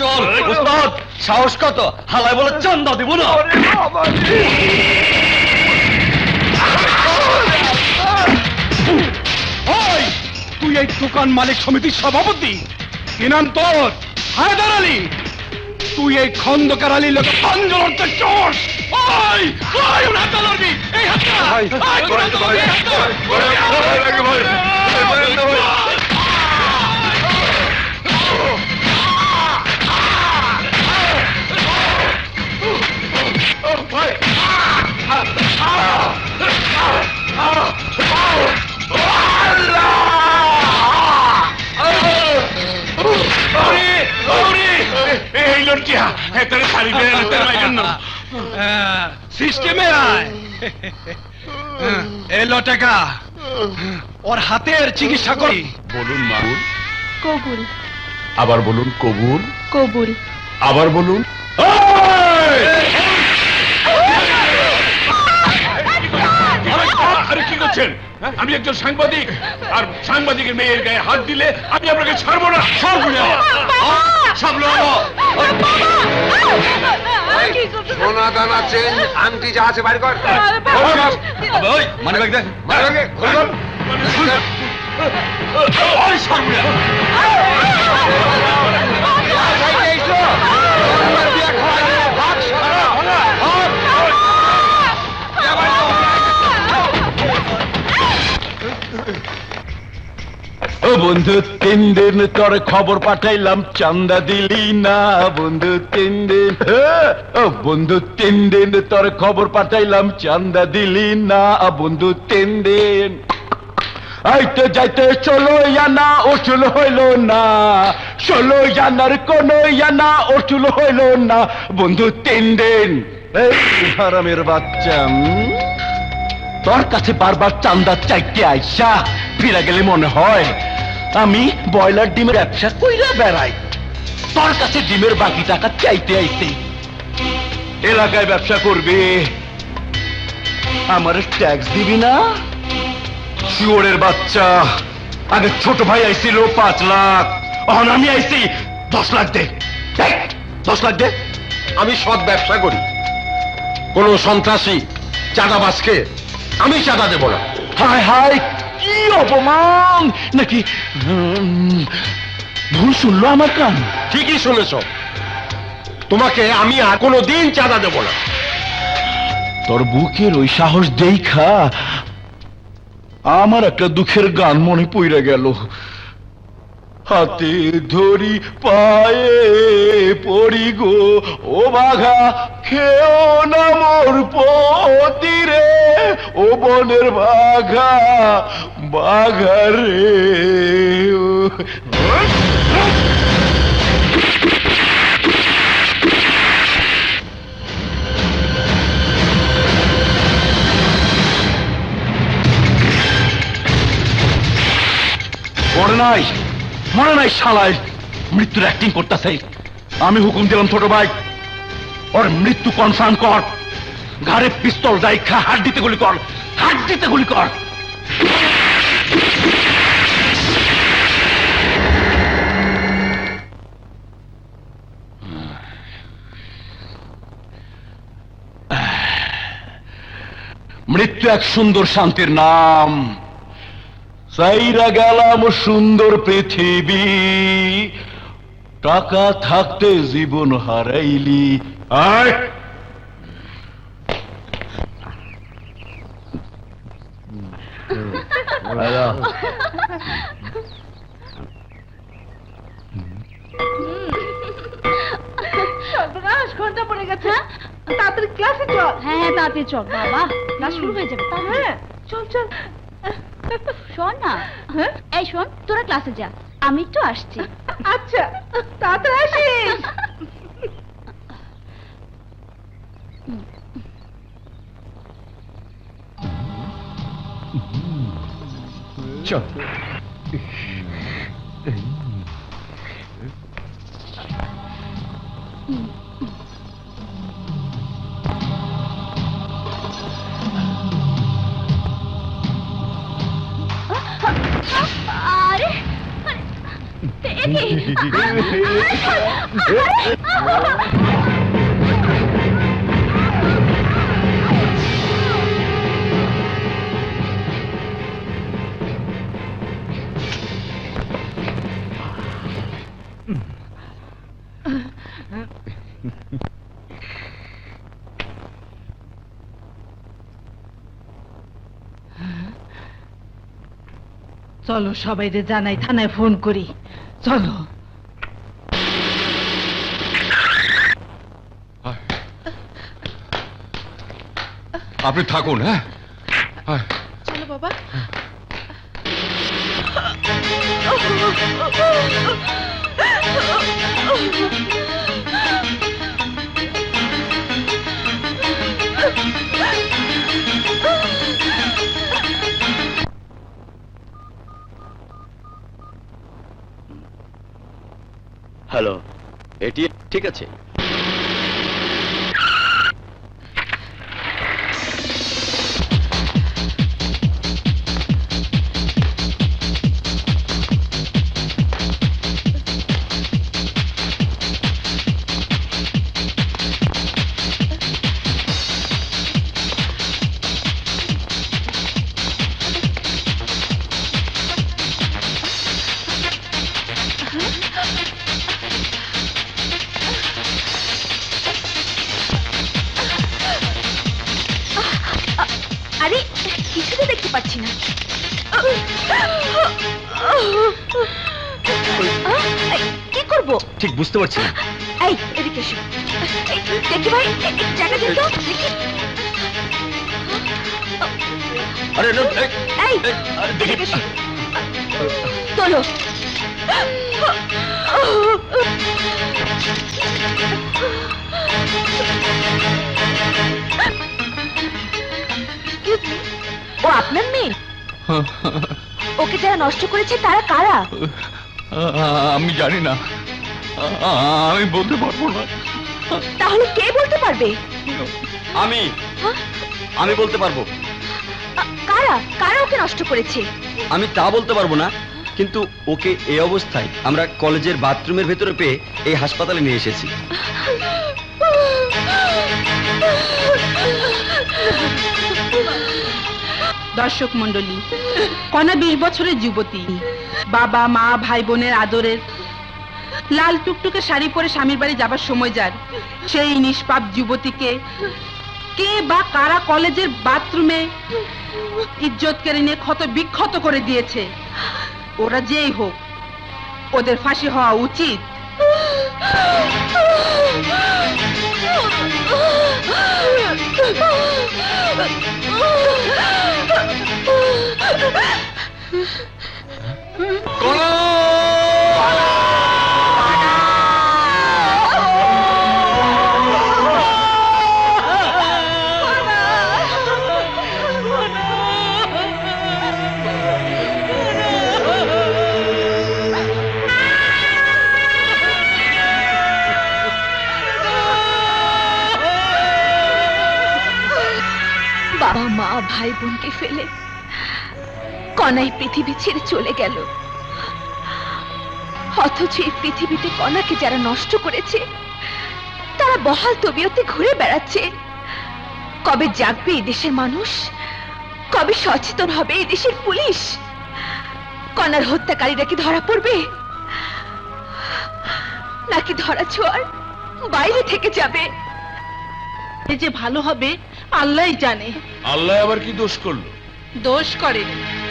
চল উস্তাদ সাহস কত হালাই বলে চান্দা দিব না তুই এই দোকান মালিক সমিতির সভাপতি দিনান্তর হায়দার আলী তুই এই খন্দকার আলীর লোকে আন্দোলন চোর ওই ওই এই হাতটা ভাই, ওই, উনার তো লড়বি, এই হাতটা। এই সিস্টেমে আয়। এলো টাকা ওর হাতের চিকিৎসা করি। বলুন মা। কবুল। আবার বলুন কবুল। কবুল। আবার বলুন। আরে কি করছেন? হ্যাঁ? আমি একজন সাংবাদিক আর সাংবাদিকের মেয়ের গায়ে হাত দিলে আমি আপনাকে ছাড়বো না। সব সোনা দানা চেন আংটি যা আছে বাড়ি কর। মানে দেখ। মার আগে, বন্ধু, তিন দিন তোর খবর পাঠাইলাম চান্দা দিলি না বন্ধু, তিন দিন। ও বন্ধু, তিন দিন তোর খবর পাঠাইলাম চান্দা দিলি না বন্ধু, তিন দিন। আইতে যাইতে চলো ইয়ানা ওসুল হইল না, ষোলো ইয়ানার কোন ইয়ানা ওসুল হইল না। বন্ধু, তিন দিন। এই হারামের বাচ্চা তোর কাছে বারবার চান্দা চাইতে আইসা, ফিরা গেলে মনে হয় আমি বয়লার ডিমের ব্যবসা কইরা বেড়াই। তোর কাছে ডিমের বাকি টাকা চাইতে আইতে এলাকায় ব্যবসা করবে? আমার ট্যাক্স দিবি না? শিওরের বাচ্চা। আগে ছোট ভাই আইছিল পাঁচ লাখ। এখন আমি আইছি দশ লাখ দে। দশ লাখ দে। আমি সৎ ব্যবসা করি। কোন সন্ত্রাসী চাঁদাবাজকে আমি চাঁদা দেব না। হায় হায় কি অপমান? নাকি ভুল শুনলো আমার কান? ঠিকই শুনেছ। তোমাকে আমি আর কোনো দিন চাঁদা দেব না। তোর বুকের ওই সাহস দেখা আমার একটা দুঃখের গান মনে পইরা গেল। হাতে ধরি পায়ে পড়ি গো ও বাঘা খেও না মোর পতিরে। ও বনের বাঘা বাঘা নাই মনে নাই শালায়। মৃত্যুর অ্যাক্টিং করতেছে। আমি হুকুম দিলাম ছোট ভাই, ওর মৃত্যু কনফার্ম কর। ঘাড়ে পিস্তল রাইখা হাত দিতে গুলি কর হাত দিতে গুলি কর। মৃত্যু এক সুন্দর শান্তির নাম। সাইরা গেলাম সুন্দর পৃথিবী। টাকা থাকতে জীবন হারাইলি। আয়! সর্বনাশ ঘণ্টা পড়ে গেছে। তাড়াতাড়ি ক্লাসে চল। হ্যাঁ হ্যাঁ তাড়াতাড়ি চল বাবা। ক্লাস শুরু হয়ে যাবে হ্যাঁ চল চল। শোন না। হ্যাঁ? এই শোন তোরা ক্লাসে যা। আমি একটু আসছি। আচ্ছা তাড়াতাড়ি আসিস। চল আরে আরে, এ নাকি চলো সবাই জানাই থানায় ফোন করি। চলো। আপনি থাকুন হ্যাঁ। চলো বাবা। হ্যালো এটি ঠিক আছে। করব ঠিক বুঝতে পারছি না। এই এদিকে এসো। দেখি ভাই এই, এই, জায়গা দিন তো দেখি। আরে না, এই, এই এই, আরে এদিকে এসো। তোলো। ও আপনার মেয়ে? ওকে যারা নষ্ট করেছে তারা কারা? আমি জানি না। আমি বলতে পারব না। তাহলে কে বলতে পারবে? আমি। হ্যাঁ? আমি বলতে পারব। কারা? কারা ওকে নষ্ট করেছে? আমি তা বলতে পারব না কিন্তু ওকে এই অবস্থায় আমরা কলেজের বাথরুমের ভেতরে পেয়ে এই হাসপাতালে নিয়ে এসেছি। দর্শক মন্ডলী কনা বিশ বছরের যুবতী বাবা মা ভাই বোনের আদরের লাল টুকটুকে শাড়ি পরে স্বামীর বাড়ি যাবার সময় যার সেই নিষ্পাপ যুবতীকে কে বা কারা কলেজের বাথরুমে ইজ্জত কেড়ে নিয়ে ক্ষত বিক্ষত করে দিয়েছে? ওরা যেই হোক, ওদের ফাঁসি হওয়া উচিত। ফেলে। কনাই পৃথিবী ছেড়ে চলে গেল। অথচ এই পৃথিবীতে কণাকে যারা নষ্ট করেছে, তারা বহাল তবিয়তে ঘুরে বেড়াচ্ছে। কবে জাগবে এই দেশের মানুষ? কবে সচেতন হবে এই দেশের পুলিশ? কনার হত্যাকারীরা কি ধরা পড়বে? নাকি ধরা ছোঁয়ার বাইরে থেকে যাবে? যে ভালো হবে আল্লাহই জানে। আল্লাহ আবার কি দোষ করল? দোষ করে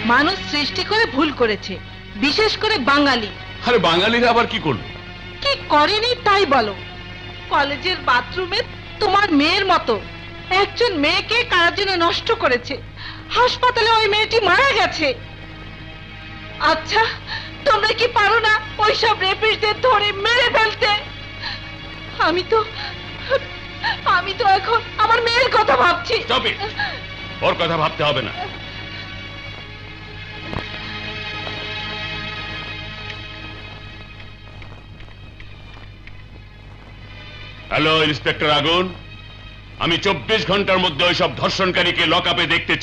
মানুষ সৃষ্টি করে ভুল করেছে বিশেষ করে বাঙালি। আরে বাঙালিরা আবার কি করল? কি করেনি তাই বলো। কলেজের বাথরুমে তোমার মেয়ের মতো একজন মেয়েকে কারার জন্য নষ্ট করেছে? হাসপাতালে ওই মেয়েটি মারা গেছে। আচ্ছা তোমরা কি পারো না ওইসব রেপিস্টদের ধরে মেরে ফেলতে? আমি তো আমি তো এখন ভাবছি। স্টপ ইট ওর কথা ভাবতে হবে না। হ্যালো, ইন্সপেক্টর আগুন। আমি চব্বিশ ঘণ্টার মধ্যে ওইসব ধর্ষণকারীকে লকআপে দেখতে চাই।